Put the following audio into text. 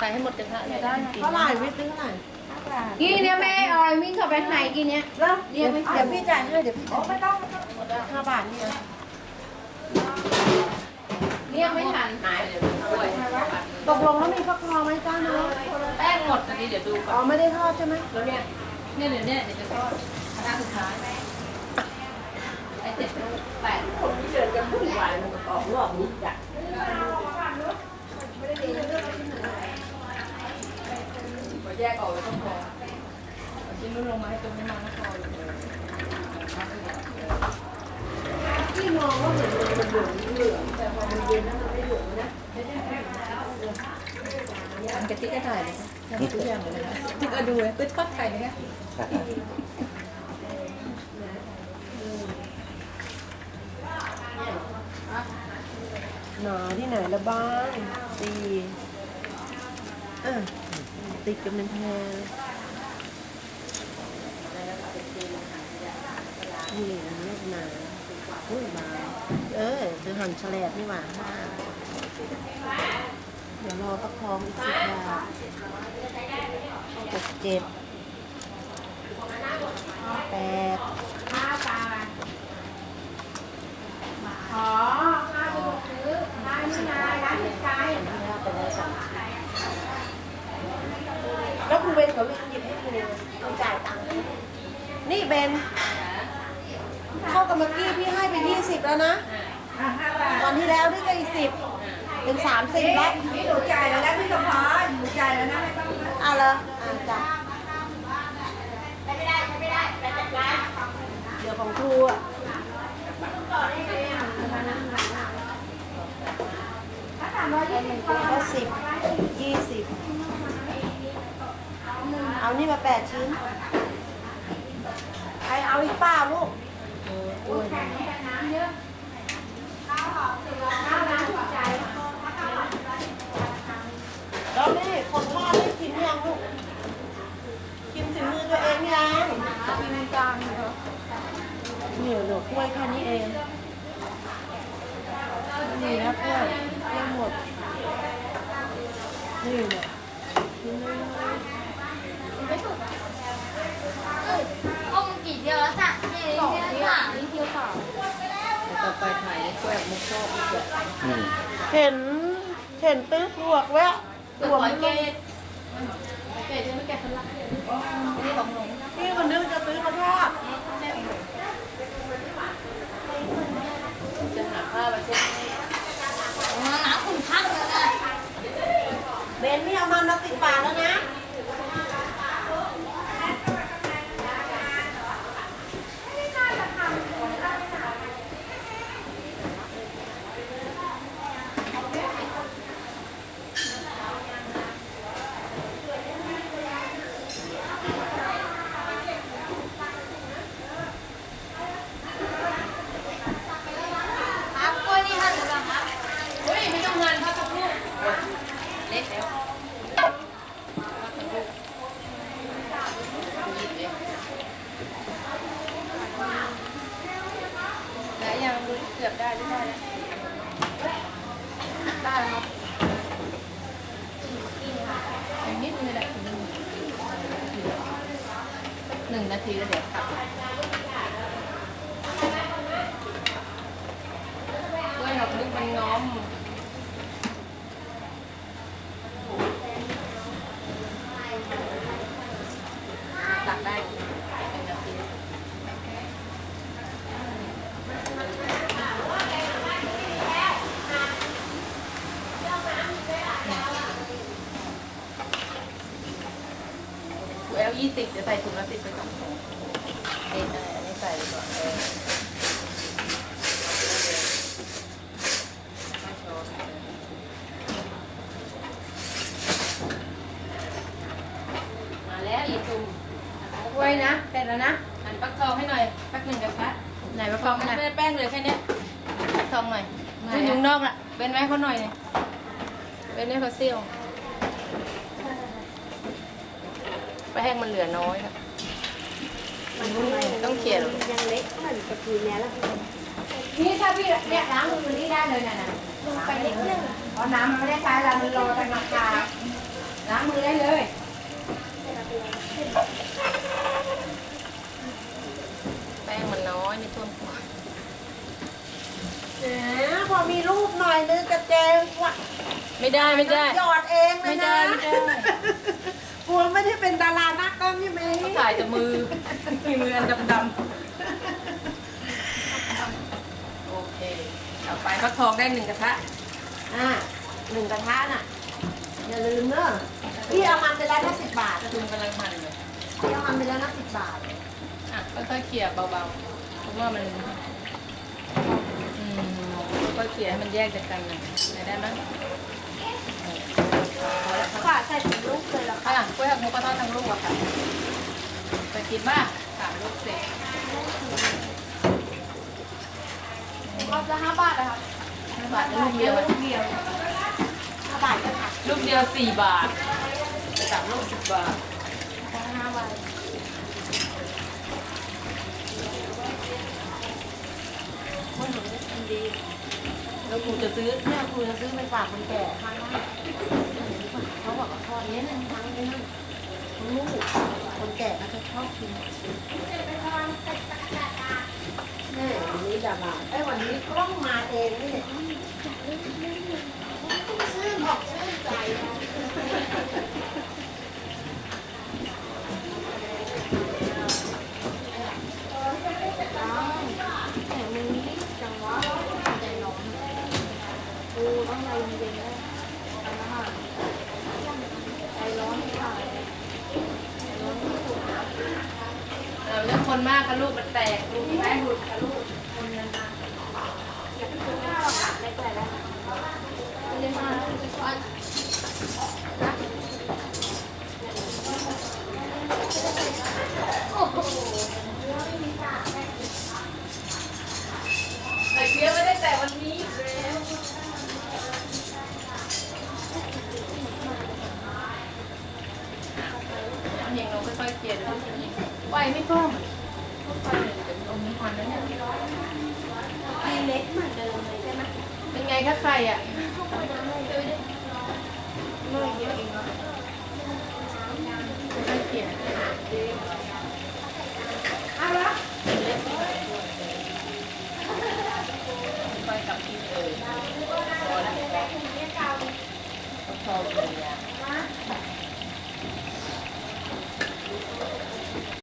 ใส่ให้หมดกระทะเลยได้เท่าไหร่วิทย์ซื้อเท่าไหร่กินเนี่ยแม่เอาอะไรวิ่งเข้าไปไหนกินเนี่ยแล้วเดี๋ยวเดี๋ยวพี่จ่ายให้เดี๋ยวพี่จ่ายไม่ต้องห้าบาทนี่นะเรียกไม่ทันหายเดี๋ยวดูด้วยตกลงแล้วมีฟักทองไหมจ้าเนาะแป้งหมดอันนี้เดี๋ยวดูก่อ๋ออนไม่ได้ทอดใช่ไหมแล้วเนี่ยเนี่ยเดี๋ยวเนี่ยเดี๋ยวจะทอดกระทะสุดท้ายไอ้เจ็ดลูกแปดลูกเดินกันวุ่นวายมันออกรอบนี้จ้ะขอ แยกออกเลยต้องพอเอาชิ้นนู้นลงมาให้ตรงนี้มาแล้วพอเลยพี่มองว่าเหมือนมันเหลืองเหลืองแต่พอมันเย็นแล้วมันไม่เหลืองนะทำกระทิกก็ถ่ายเลยทำทุกอย่างเลยนะคะที่ก็ดูเลยก็ทอดไข่นะคะหนาที่ไหนละบ้างตี ติดกันเป็นแพรนี่อันนี้หนาอุ้ยบาเออจะหั่นแฉลบนี่หว่าห้าเดี๋ยวรอประคองอีกสิบบาทหกเจ็ดแปดข้าวปลาขอข้าวไปซื้อร้านนี้นร้านที่ไกล แล้วคุณเบนเขาหยิบให้คุณคุณจ่ายตังค์นี่เบนเข้ากับเมื่อกี้พี่ให้ไปยี่สิบแล้วนะตอนที่แล้วนี่ก็อีกสิบเป็นสามสิบแล้วพี่หนูจ่ายแล้วนะพี่สมพรหนูจ่ายแล้วนะไม่ต้องนะอะเลยอะจ้ะเดี๋ยวของครูอะก็สิบยี่สิบเอา นี่มาแปดชิ้น ใครเอาอีกเปล่าลูกแล้วนี่คนทอดได้กินยังลูก กินถึงมือตัวเองยังกินจานเหรอเนี่ยเหลือกล้วยแค่นี้เอง นี่นะกล้วยกล้วยหมด นี่เนี่ยกินเลย องกี่เดียวแล้วสั่งนี่เดียวค่ะนี่เดียวค่ะ ต่อไปถ่ายกล้วยมุกโชคอีกแบบเห็นเห็นตื้อลวกแวะเปลือกหอยเกดเกดจะไม่แกะสลักนี่ของหนูพี่คนนึงจะซื้อมาทอดจะหาผ้ามาเช็ดให้มาหนาคุณข้างเลยนะเบนนี่เอามันมาติดปากแล้วนะ ครับกล้วยนี่หั่นหรือเปล่าครับ เฮ้ยไม่ต้องงานพักสักลูกเล็กแล้วพักสักลูกหยิบเองไหนยังดูเกือบได้หรือไม่ ได้แล้วครับอีกนิดนึงได้หนึ่งนาทีแล้วเดี๋ยวตัดกล้วยหอกลึกมันน้อม ตักได้เป็นนาทีกูแอล ยี่สิบจะใส่ถุงละสิบไปสองถุงเอ็นอะไรอันนี้ใส่ดีกว่าเออไม่โชว์มาแล้วอีตุ่มกล้วยนะเสร็จแล้วนะหั่นฟักทองให้หน่อยฟักหนึ่งกับฟักไหนมาทฟอองงมันนะไม่ได้แป้งเลยแค่เนี้ยฟักทองหน่อยไหนดูอะยุงนอกล่ะเป็นไหมเขาหน่อยเนี่ยเป็นเนี่ยเขาเซี่ยว ไปแห้งมันเหลือน้อยนะต้องเขี่ยหรอยังเล็กเหมือนตะกี้เนี้ยแล้วนี่ถ้าพี่เนี่ยล้างมือนี่ได้เลยนะนะลงไปนิดนึงเพราะน้ำมันไม่ได้ใช้แล้วมันรอไปมาคาางมือได้เลยแป้งมันน้อยไม่ท่วมหัวแหมพอมีรูปหน่อยนึงกระเจงว่ะไม่ได้ไม่ได้หยอดเองเลยไม่ได้นะไม่ได้กลัว ไม่ได้เป็นดาราหน้ากล้องใช่ไหมเขาถ่ายแต่มือมีมืออันดำๆโอเคต่อไปฟักทองได้หนึ่งกระทะอ่าหนึ่งกระทะน่ะอย่าลืมเนอะพี่เอามันไปแล้วนะสิบบาทจุงกำลังมันเลยพี่เอามันไปแล้วนะสิบบาทอะค่อยๆเขี่ยเบาๆเพราะว่ามันอืมค่อยๆเขี่ยให้มันแยกจากกันหน่อยได้ไหมเออพอแล้วค่ะฝาใส่ ถุงลูกเลยเหรอค่ะกล้วยหักมุกก็ทอดทั้งลูกอะค่ะจะกินบ้างสามลูกเสร็จรอบละห้าบาทนะคะห้าบาทได้ลูกเดียวอะลูกเดียวห้าบาทก็ค่ะลูกเดียวสี่บาทสามลูกสิบบาทห้าบาทคนหนูนี่กินดีแล้วครูจะซื้อเนี่ยครูจะซื้อไปฝากคนแก่ข้างบ้าน เขาบอกว่าทอดเนี้ยนะทั้งนี้นะทั้งลูกคนแก่ก็จะชอบกินนี่วันนี้ดาราไอ้วันนี้กล้องมาเองนี่เนี่ยชื่นอกชื่นใจนะ แต่มือนี้จังหวะใจร้อนกูต้องใจเย็นๆนะทำอาหารใจร้อนค่ะ เออเรื่อง คนมากกับลูกมันแตกลูกแม่หลุดกับลูกเรียนมาแต่เคี้ยวไม่ได้แต่วันนี้แล้วเห็นเราค่อยๆเกลี่ยดูไหวไม่เพิ่มค่อยๆเลยเดี๋ยวตรงนี้อ่อนแล้วเนี่ย มีเล็กเหมือนเดิมเลยใช่ไหม ถ้าใครอะ